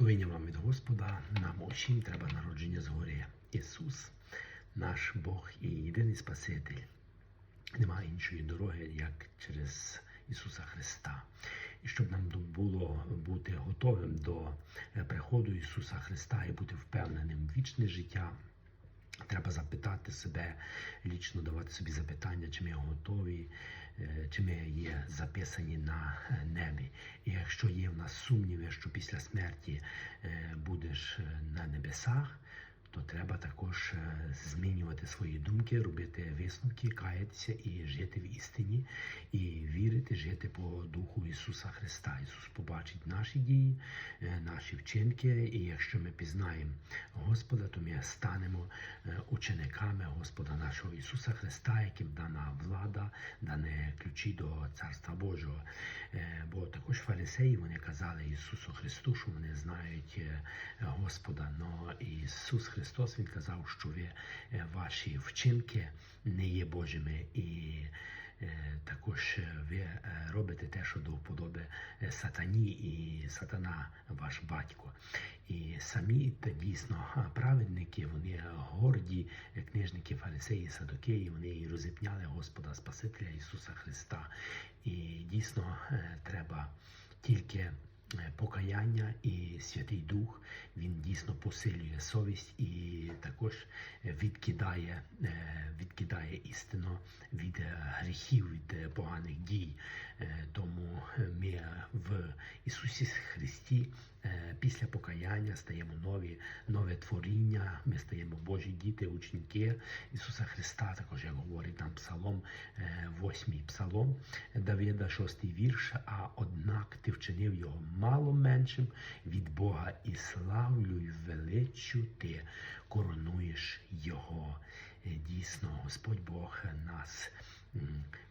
Благословення вам від Господа, нам усім треба народження згори. Ісус, наш Бог і єдиний Спаситель. Немає іншої дороги, як через Ісуса Христа. І щоб нам було бути готовим до е, приходу Ісуса Христа і бути впевненим в вічне життя. Треба запитати себе, лічно давати собі запитання, чи ми готові, е, чи ми є записані на е, небі. І якщо є в нас сумніви, що після смерті е, будеш на небесах, то треба також е, змінювати свої думки, робити висновки, каятися і жити в істині, і вірити, жити по духу Ісуса Христа. Ісус побачить наші дії, е, наші вчинки, і якщо ми пізнаємо Господа, то ми станемо е, учениками Господа нашого Ісуса Христа, яким дана влада, дане ключі до Царства Божого. Бо також фарисеї вони казали Ісусу Христу, що вони знають Господа. Но Ісус Христос Він казав, що ви ваші вчинки не є Божими і. Також ви робите те, що до вподоби сатані, і сатана ваш батько. І самі дійсно праведники, вони горді книжники, фарисеї, садокеї, вони і розіпняли Господа Спасителя Ісуса Христа. І дійсно е, треба тільки покаяння і Святий Дух, він дійсно посилює совість і також е, відкидає, е, відкидає істину від е, гріхів, від е, поганих дій. Е, Тому е, ми в Ісусі Христі е, після покаяння стаємо нові, нове творіння, ми стаємо Божі діти, учники Ісуса Христа, також як говорить нам Псалом, е, восьмий псалом Давида, шостий вірш. А однак ти вчинив його мало меншим від Бога, і славлю й величу ти коронуєш його. Е, Дійсно, Господь Бог нас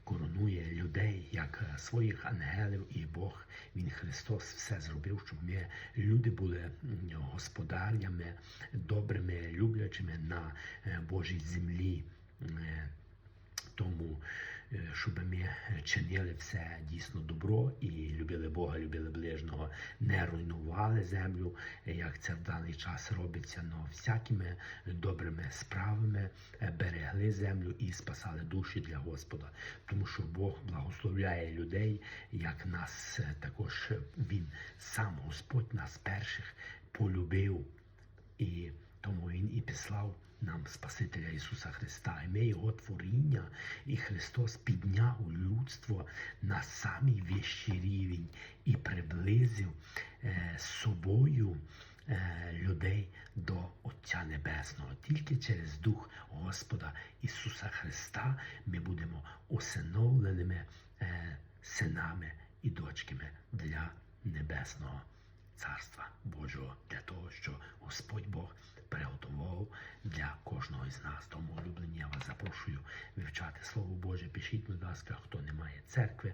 коронує людей як е, своїх ангелів, і Бог, Він Христос, все зробив, щоб ми люди були господарями, добрими, люблячими на е, Божій землі. Тому, е, щоб ми чинили все дійсно добро і любили Бога, любили ближнього, не руйнували землю, як це в даний час робиться, але всякими добрими справами е, берегли землю і спасали душі для Господа. Тому що Бог благословляє людей, як нас е, також Він сам Господь нас перших полюбив. І тому Він і післав нам Спасителя Ісуса Христа. І ми Його творіння, і Христос підняв людство на самий вищий рівень і приблизив е, собою е, людей до Отця Небесного. Тільки через Дух Господа Ісуса Христа ми будемо усиновленими е, синами і дочками для Небесного. Царства Божого для того, що Господь Бог для кожного із нас. Тому улюблені, я вас запрошую вивчати Слово Боже. Пишіть, будь ласка, хто не має церкви,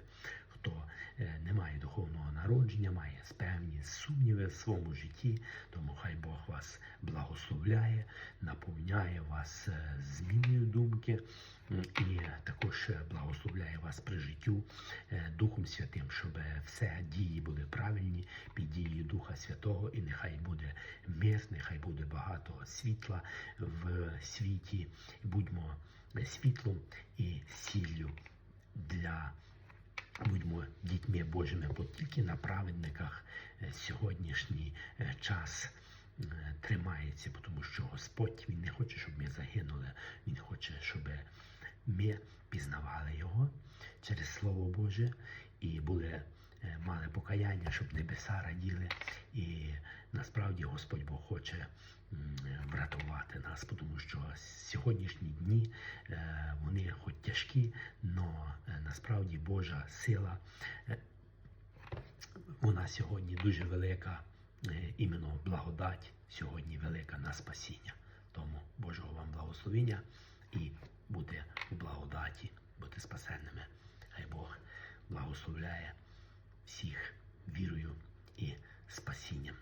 хто е, не має духовного народження, має певні сумніви в своєму житті. Тому хай Бог вас благословляє, наповняє вас е, зміною думки і також е, благословляє вас при життю е, Духом Святим, щоб все дії були правильні під дією Духа Святого, і нехай буде мир, нехай буде багато світла в світі. Будьмо світлом і сіллю для. Будьмо дітьми Божими, бо тільки на праведниках е, сьогоднішній е, час е, тримається, тому що Господь Він не хоче, щоб ми загинули. Він хоче, щоб ми пізнавали Його через Слово Боже і були, е, мали покаяння, щоб небеса раділи. І насправді Господь Бог хоче врятувати нас, тому що сьогоднішні дні е, вони хоч тяжкі, але насправді Божа сила е, вона сьогодні дуже велика, іменно благодать сьогодні велика на спасіння. Тому Божого вам благословення і бути у благодаті, бути спасенними. Хай Бог благословляє всіх вірою і спасінням.